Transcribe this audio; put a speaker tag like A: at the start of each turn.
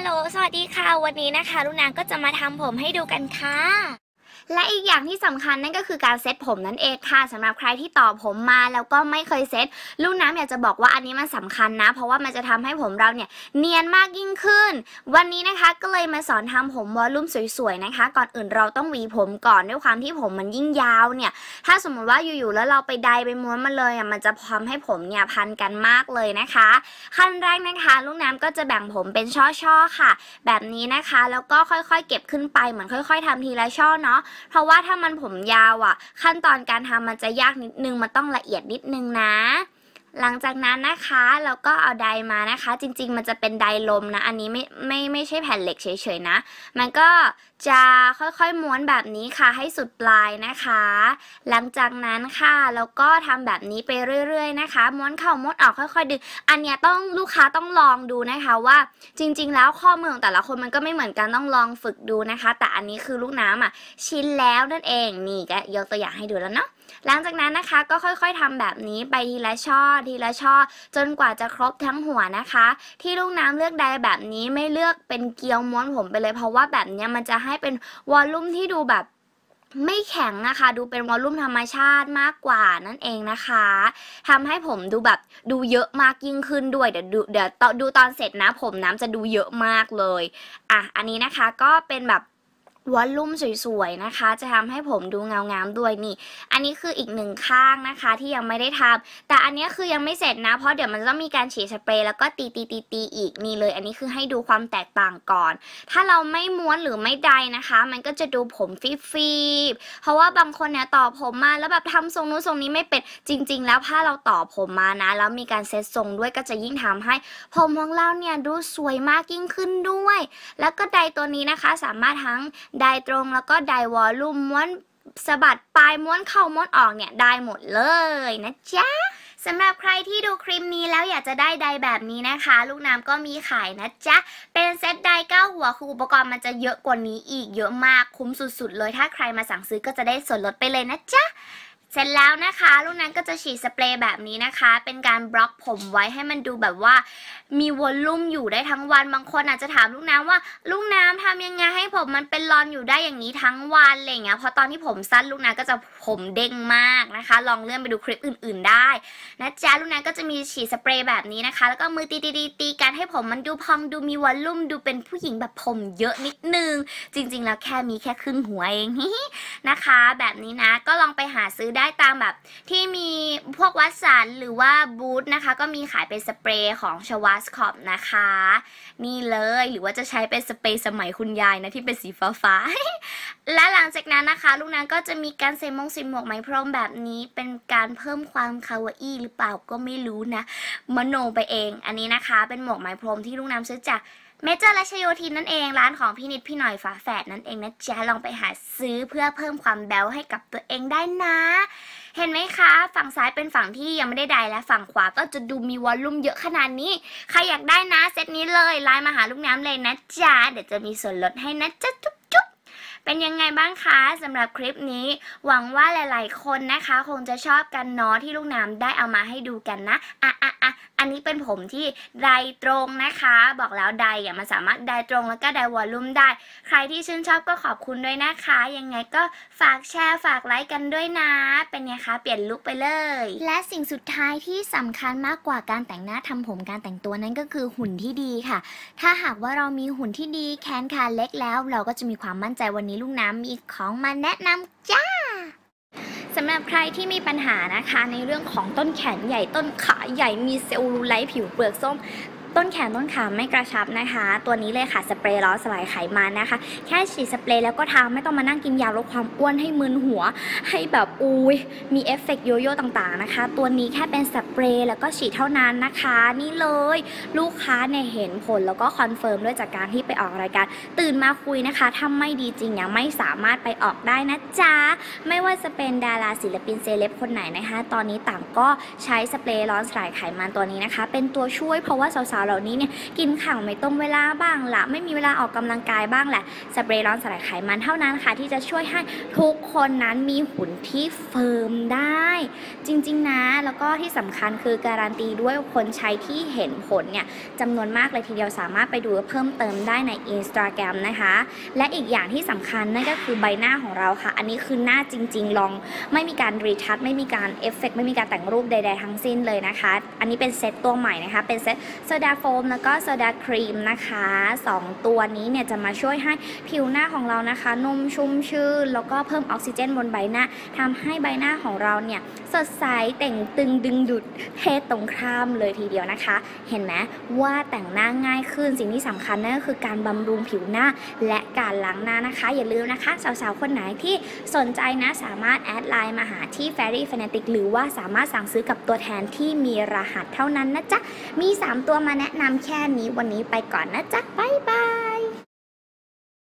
A: ฮัลโหล สวัสดีค่ะ วันนี้นะคะลูกนางก็จะมาทำผมให้ดูกันค่ะ และอีกอย่างที่สำคัญนั่นก็คือการเซ็ตผมนั่นเองค่ะสำหรับใครที่ต่อผมมาแล้วก็ไม่เคยเซ็ตลูกน้ำอยากจะบอกว่าอันนี้มันสำคัญนะ เพราะว่ามันจะทำให้ผมเราเนี่ยเนียนมากยิ่งขึ้น วันนี้นะคะก็เลยมาสอนทำผมวอลลุ่มสวยๆนะคะ ก่อนอื่นเราต้องหวีผมก่อนด้วยความที่ผมมันยิ่งยาวเนี่ย ถ้าสมมติว่าอยู่ๆแล้วเราไปใดไปม้วนมาเลยอะมันจะทำให้ผมเนี่ยพันกันมากเลยนะคะ ขั้นแรกนะคะลูกน้ำก็จะแบ่งผมเป็นช่อๆค่ะ แบบนี้นะคะ แล้วก็ค่อยๆ เก็บขึ้นไปเหมือนค่อย ๆทำทีละช่อเนาะเพราะว่าถ้ามันผมยาวอะ ขั้นตอนการทำมันจะยากนิดนึงมันต้องละเอียดนิดนึงนะ หลังจากนั้นนะคะเราก็เอาไดมานะคะ จริงๆ มันจะเป็นไดลมนะ อันนี้ไม่ไม่ไม่ใช่แผ่นเหล็กเฉยๆนะ มันก็จะค่อยๆม้วนแบบนี้ค่ะให้สุดปลายนะคะ หลังจากนั้นค่ะเราก็ทำแบบนี้ไปเรื่อย ๆ นะคะ ม้วนเข้าม้วนออกค่อยๆดึงอันเนี้ยต้องลูกค้าต้องลองดูนะคะว่าจริง ๆ แล้วข้อมือของแต่ละคนมันก็ไม่เหมือนกันต้องลองฝึกดูนะคะ แต่อันนี้คือลูกน้ำอะ ชินแล้วนั่นเองนี่ก็ยกตัวอย่างให้ดูแล้วเนาะ หลังจากนั้นนะคะก็ค่อยๆทำแบบนี้ไปทีละช่อทีละช่อ จนกว่าจะครบทั้งหัวนะคะ ที่ลูกน้ำเลือกไดแบบนี้ไม่เลือกเป็นเกลียวม้วนผมไปเลย เพราะว่าแบบนี้มันจะให้เป็นวอลลุ่มที่ดูแบบไม่แข็งนะคะ ดูเป็นวอลลุ่มธรรมชาติมากกว่านั่นเองนะคะทำให้ผมดูแบบดูเยอะมากยิ่งขึ้นด้วย เดี๋ยวดูเดี๋ยวตอดูตอนเสร็จนะ ผมน้ำจะดูเยอะมากเลย อะ อันนี้นะคะก็เป็นแบบ วอลลุ่มสวยๆนะคะ จะทำให้ผมดูเงางามด้วยนี่ อันนี้คืออีกหนึ่งข้างนะคะที่ยังไม่ได้ทำแต่อันนี้คือยังไม่เสร็จนะ เพราะเดี๋ยวมันต้องมีการฉีดสเปรย์แล้วก็ตีตีตีตีอีกนี่เลย อันนี้คือให้ดูความแตกต่างก่อน ถ้าเราไม่ม้วนหรือไม่ใดนะคะ มันก็จะดูผมฟีบๆเพราะว่าบางคนเนี่ยต่อผมมาแล้วแบบทำทรงนู้นทรงนี้ไม่เป็นจริง ๆ แล้วถ้าเราต่อผมมานะแล้วมีการเซตทรงด้วยก็จะยิ่งทำให้ ผมของเราเนี่ยดูสวยมากยิ่งขึ้นด้วย แล้วก็ไดตัวนี้นะคะสามารถทั้งได้ตรงแล้วก็ได้วอลลุ่มม้วนสะบัดปลายม้วนเข้าม้วนออกเนี่ยได้หมดเลยนะจ๊ะสำหรับใครที่ดูคลิปนี้แล้วอยากจะได้ไดแบบนี้นะคะ ลูกน้ำก็มีขายนะจ๊ะ เป็นเซตไดเก้าหัวคืออุปกรณ์มันจะเยอะกว่านี้อีกเยอะมากคุ้มสุดๆ เลยถ้าใครมาสั่งซื้อก็จะได้ส่วนลดไปเลยนะจ๊ะเสร็จแล้วนะคะ ลูกนั้นก็จะฉีดสเปรย์แบบนี้นะคะ เป็นการบล็อกผมไว้ให้มันดูแบบว่า มีวอลลุ่มอยู่ได้ทั้งวัน บางคนอาจจะถามลูกน้ำว่า ลูกน้ำทำยังไงให้ ผมมันเป็นรอนอยู่ได้อย่างนี้ทั้งวันอะไรอย่างเงี้ยพราะตอนที่ผมสั้นลูกน้ำก็จะผมเด้งมากนะคะ ลองเลื่อนไปดูคลิปอื่น ๆ ได้นะจ๊ะลูกน้ำก็จะมีฉีดสเปรย์แบบนี้นะคะ แล้วก็มือตีตีตีตีกันให้ผมมันดูพองดูมีวอลลุ่มดูเป็นผู้หญิงแบบผมเยอะนิดนึง จริง ๆ แล้วแค่มีแค่ครึ่งหัวเองนะคะ แบบนี้นะก็ลองไปหาซื้อได้ตามแบบ ที่มีพวกวัสันหรือว่าบูธนะคะ ก็มีขายเป็นสเปรย์ของชวาสคอปนะคะ นี่เลยหรือว่าจะใช้เป็นสเปรย์สมัยคุณยายนะที่เป็นสีฟ้าฟ้าๆและหลังจากนั้นนะคะ ลูกนั้นก็จะมีการใส่มงใส่หมวกไหมพรมแบบนี้เป็นการเพิ่มความคาวาอี้หรือเปล่าก็ไม่รู้นะมโนไปเอง อันนี้นะคะ เป็นหมวกไหมพรมที่ลูกน้ำซื้อจาก เมเจอร์และชโยธินนั่นเองร้านของพี่นิดพี่หน่อยฝาแฝดนั่นเองนะจ๊ะลองไปหาซื้อเพื่อเพิ่มความแบวให้กับตัวเองได้นะ เห็นไหมคะ ฝั่งซ้ายเป็นฝั่งที่ยังไม่ได้ไดและฝั่งขวาก็จะดูมีวอลลุ่มเยอะขนาดนี้ใครอยากได้นะเซตนี้เลยไลน์มาหาลูกน้ำเลยนะจ๊ะเดี๋ยวจะมีส่วนลดให้นะจ๊ะจุ๊บจุ๊บเป็นยังไงบ้างคะสำหรับคลิปนี้ หวังว่าหลาย ๆ คนนะคะ คงจะชอบกันเนาะที่ลูกน้ำได้เอามาให้ดูกันนะอะอะอะ อันนี้เป็นผมที่ไดตรงนะคะ บอกแล้วไดอะมันสามารถไดตรงแล้วก็ไดวอลลุ่มได้ ใครที่ชื่นชอบก็ขอบคุณด้วยนะคะ ยังไงก็ฝากแชร์ฝากไลค์กันด้วยนะ เป็นไงคะเปลี่ยนลุคไปเลย และสิ่งสุดท้ายที่สำคัญมากกว่าการแต่งหน้าทำผมการแต่งตัวนั้นก็คือหุ่นที่ดีค่ะ ถ้าหากว่าเรามีหุ่นที่ดีแขนขาเล็กแล้ว เราก็จะมีความมั่นใจวันนี้ลูกน้ำมีของมาแนะนำจ้า สำหรับใครที่มีปัญหานะคะในเรื่องของต้นแขนใหญ่ต้นขาใหญ่มีเซลลูไลท์ผิวเปลือกส้ม ต้นแขนต้นขาไม่กระชับนะคะ ตัวนี้เลยค่ะสเปรย์ล้อสลายไขมันนะคะ แค่ฉีดสเปรย์แล้วก็ทาไม่ต้องมานั่งกินยาลดความอ้วนให้มึนหัว ให้แบบอุ้ยมีเอฟเฟกต์โยโย่ต่างๆนะคะ ตัวนี้แค่เป็นสเปรย์แล้วก็ฉีดเท่านั้นนะคะ นี่เลยลูกค้าเนี่ยเห็นผลแล้วก็คอนเฟิร์มด้วยจากการที่ไปออกรายการ ตื่นมาคุยนะคะถ้าไม่ดีจริงยังไม่สามารถไปออกได้นะจ๊ะไม่ว่าจะเป็นดาราศิลปินเซเลบคนไหนนะคะ ตอนนี้ต่างก็ใช้สเปรย์ร้อนสลายไขมันตัวนี้นะคะ เป็นตัวช่วยเพราะว่าสาวาวๆเหล่านี้เนี่ยกินข่าวไม่ตรงเวลาบ้างละไม่มีเวลาออกกำลังกายบ้างแหละสเปรย์ร้อนสลายไขมันเท่านั้นค่ะ ที่จะช่วยให้ทุกคนนั้นมีหุ่นที่เฟิร์มได้ จริงๆนะแล้วก็ที่สำคัญคือการันตีด้วยคนใช้ที่เห็นผลเนี่ยจำนวนมากเลยทีเดียวสามารถไปดูเพิ่มเติมได้ใน Instagram นะคะ และอีกอย่างที่สำคัญนั่นก็คือใบหน้าของเราค่ะ อันนี้คือหน้าจริง ๆ ลองไม่มีการรีทัชไม่มีการเอฟเฟกไม่มีการแต่งรูปใด ๆ ทั้งสิ้นเลยนะคะ อันนี้เป็นเซตตัวใหม่นะคะ เป็นเซตโซดาโฟมแล้วก็โซดาครีมนะคะสองตัวนี้เนี่ยจะมาช่วยให้ผิวหน้าของเรานะคะ นุ่มชุ่มชื่น แล้วก็เพิ่มออกซิเจนบนใบหน้าทำให้ใบหน้าของเราเนี่ยสดใสแต่งตึงดึงดูดเพศตรงข้ามเลยทีเดียวนะคะ เห็นไหมว่าแต่งหน้าง่ายขึ้นสิ่งที่สำคัญนั่นก็คือการบำรุงผิวหน้าและการล้างหน้านะคะ อย่าลืมนะคะสาวๆคนไหนที่สนใจนะสามารถแอดไลน์มาหาที่ Fairy Fanatic หรือว่าสามารถสั่งซื้อกับตัวแทนที่มีรหัสเท่านั้นนะจ๊ะมี 3 ตัวมาแนะนำแค่นี้วันนี้ไปก่อนนะจ๊ะ บ๊ายบาย